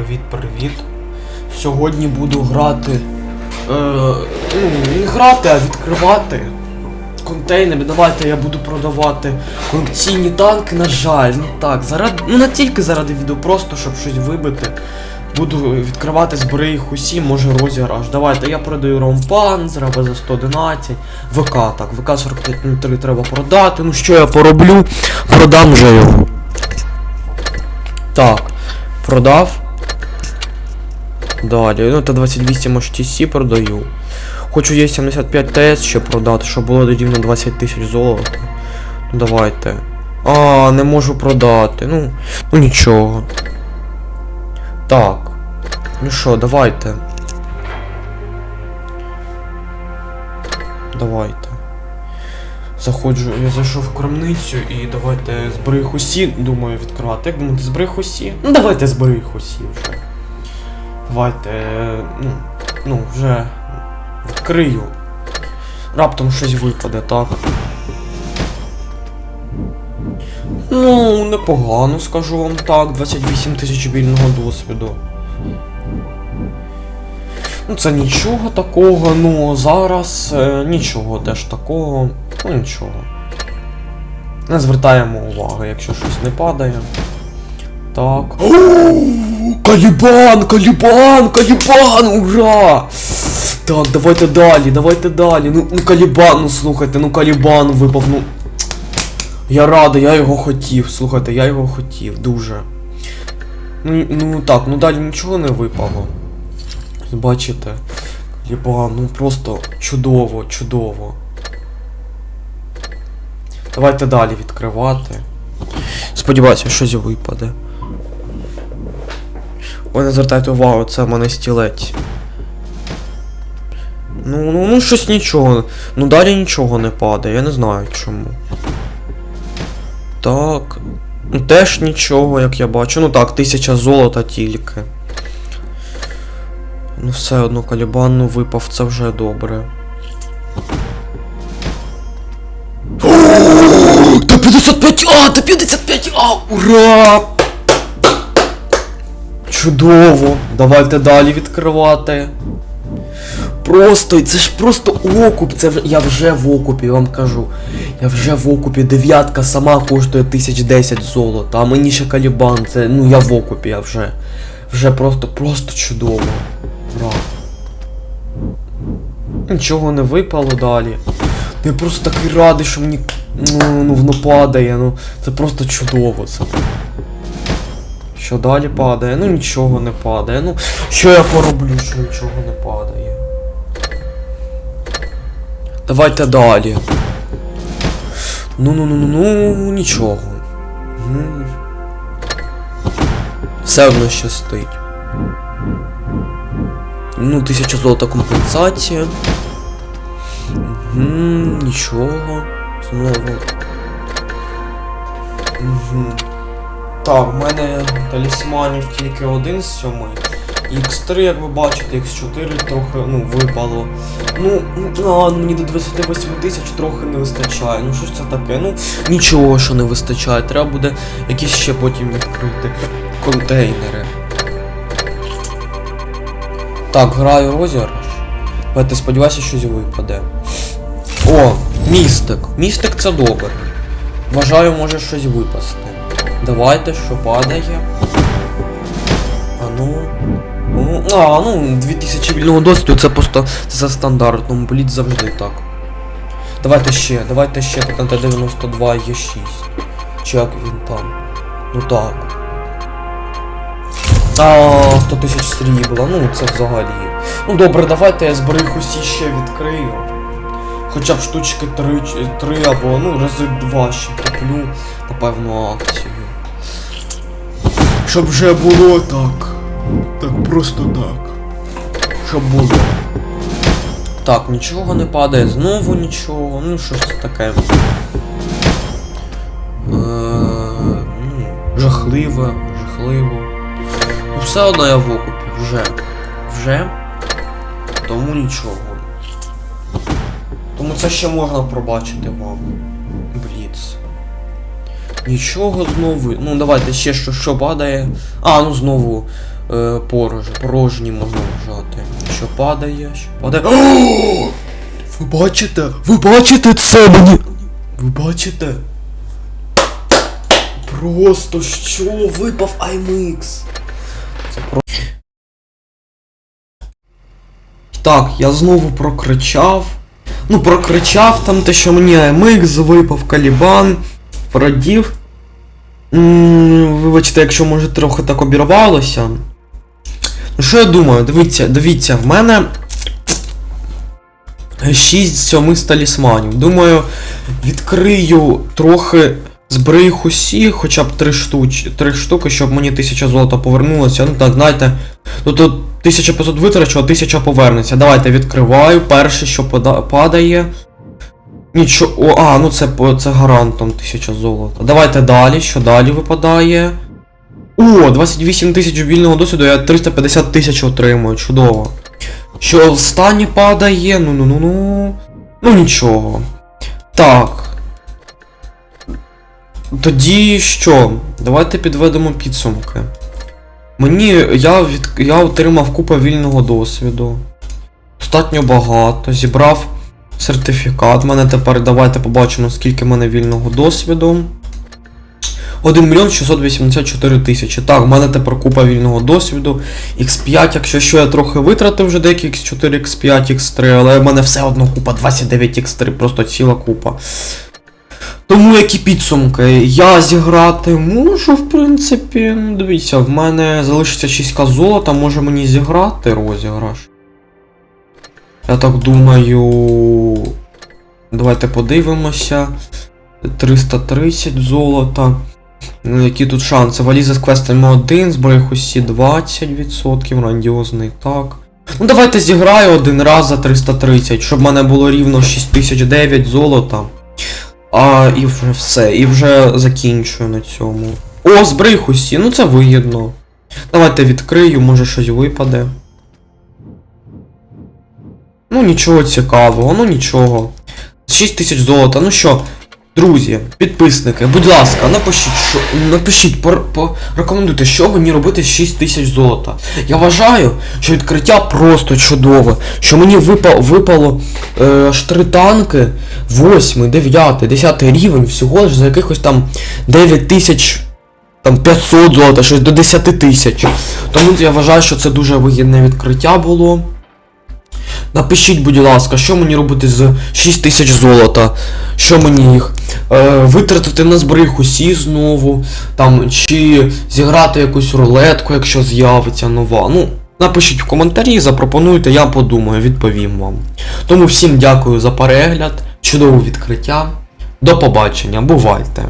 привіт, привіт. Сьогодні буду грати. Е, ну, не грати, а відкривати контейнери. Давайте я буду продавати колекційні танки, на жаль. Ну так, заради. Ну не тільки заради відео, просто щоб щось вибити. Буду відкривати збери їх усі, може розіграш. Давайте я продаю ромпан, зраба за 111. ВК, так, ВК 4503 треба продати. Ну що я пороблю? Продам вже його. Так, продав. Далі, ну Т-28 HTC продаю. Хочу є 75 ТС ще продати, щоб було рівно 20 тисяч золота. Ну давайте. А, не можу продати. Ну, ну нічого. Так. Ну що, давайте. Давайте. Заходжу, я зайшов в крамницю і давайте зберіг усі, думаю, відкривати. Як думаєте, зберіг усі? Ну давайте зберіг усі вже. Давайте, ну, ну, вже відкрию. Раптом щось випаде, так. Ну, непогано, скажу вам так, 28 тисяч вільного досвіду. Ну, це нічого такого, ну зараз е, нічого теж такого. Ну нічого. Не звертаємо уваги, якщо щось не падає. Так. Калібан! Калібан! Калібан! Ура! Так, давайте далі, давайте далі. Ну, ну Калібан, ну слухайте, ну Калібан випав, ну. Я радий, я його хотів, слухайте, я його хотів, дуже. Ну, ну так, ну далі нічого не випало. Бачите? Калібан, ну просто чудово, чудово. Давайте далі відкривати. Сподіваюся, щось випаде. Ой, не звертайте увагу, це в мене стілець. Ну, ну, ну щось нічого. Ну далі нічого не падає, я не знаю чому. Так. Ну теж нічого, як я бачу. Ну так, тисяча золота тільки. Ну все одно калібан ну, випав, це вже добре. Та 55 А! Та 55 А! Ура! Чудово! Давайте далі відкривати. Просто, це ж просто окуп, це вже, я вже в окупі, вам кажу. Я вже в окупі, дев'ятка сама коштує 1010 золота, а мені ще калібан, це, ну я в окупі, я вже. Вже просто, просто чудово. Ура. Нічого не випало далі. Я просто такий радий, що мені. Ну, ну воно падає, ну. Це просто чудово це. Що далі падає? Ну нічого не падає. Ну, що я пороблю, що нічого не падає. Давайте далі. Ну ну ну ну ну нічого. М. Все одно щастить. Ну, тисяча золота компенсація. Угу, нічого. Знову. Угу. Так, в мене талісманів тільки один з сьомий. X3, як ви бачите, X4 трохи ну, випало. Ну, а, мені до 28 тисяч трохи не вистачає. Ну що ж це таке? Ну, нічого, що не вистачає. Треба буде якісь ще потім відкрити контейнери. Так, граю розіграш. Давайте сподіваюся, щось випаде. О, містик. Містик це добре. Вважаю, може щось випасти. Давайте, що падає. А ну. Ну, а, ну, 2000 вільного досвіду, це просто це за стандартом, блід завжди так. Давайте ще, давайте ще тут Т-92 є 6. Чи як він там? Ну так. А, 100 тисяч срібла, ну це взагалі. Ну добре, давайте я зберіг усі ще відкрию. Хоча б штучки 3, 3 або ну рази 2 ще куплю, напевно, акцію. Щоб вже було так. Так просто так. Щоб було. Так, нічого не падає, знову нічого. Ну що ж це таке? Е, ну, жахливо, жахливо. Ну все одно я в окупі, вже. Вже. Тому нічого. Тому це ще можна пробачити вам. Бліц. Нічого знову. Ну давайте ще що, що падає. А, ну знову. е, порожні, порожні можна вважати. Що падає, що падає. О! Ви бачите? Ви бачите це мені? Ви бачите? Просто що випав IMX? Це просто. Так, я знову прокричав. Ну, прокричав там те, що мені IMX випав Калібан, порадів. М, Вибачте, якщо може трохи так обірвалося. Ну що я думаю, дивіться, дивіться, в мене 6 з 7 талісманів. Думаю, відкрию трохи зберіг усі, хоча б 3 штуч, 3 штуки, щоб мені 1000 золота повернулося. Ну так, знаєте, ну тут 1500 витрачу, а 1000 повернеться. Давайте відкриваю. Перше, що падає. Нічого. А, ну це, це гарантом 1000 золота. Давайте далі. Що далі випадає? О, 28 тисяч вільного досвіду, я 350 тисяч отримую. Чудово. Що останнє падає? Ну ну ну ну. Ну нічого. Так. Тоді що? Давайте підведемо підсумки. Мені. Я від, я отримав купу вільного досвіду. Достатньо багато. Зібрав сертифікат. Мене тепер давайте побачимо, скільки в мене вільного досвіду. 1 мільйон 684 тисячі. Так, в мене тепер купа вільного досвіду. X5, якщо що, я трохи витратив вже деякі X4, X5, X3, але в мене все одно купа 29 X3, просто ціла купа. Тому які підсумки? Я зіграти можу, в принципі. Ну, Дивіться, в мене залишиться 6к золота, може мені зіграти розіграш. Я так думаю. Давайте подивимося. 330 золота. Ну, які тут шанси? Валіза з квестами 1, зберіг усі 20%, грандіозний так. Ну давайте зіграю один раз за 330, щоб в мене було рівно 6009 золота. А, і вже все, і вже закінчую на цьому. О, зберіг усі, ну це вигідно. Давайте відкрию, може щось випаде. Ну нічого цікавого, ну нічого. 6 тисяч золота, ну що, друзі, підписники, будь ласка, напишіть, що, напишіть, пор, порекомендуйте, що мені робити з 6 тисяч золота. Я вважаю, що відкриття просто чудове, що мені випа, випало е, аж три танки, 8, 9, 10 рівень, всього лиш за якихось там 9 тисяч там 500 золота, щось до 10 тисяч. Тому я вважаю, що це дуже вигідне відкриття було. Напишіть, будь ласка, що мені робити з 6 тисяч золота, що мені їх е, витратити на зберіг усі знову, там, чи зіграти якусь рулетку, якщо з'явиться нова. Ну, напишіть в коментарі, запропонуйте, я подумаю, відповім вам. Тому всім дякую за перегляд, чудове відкриття. До побачення, бувайте!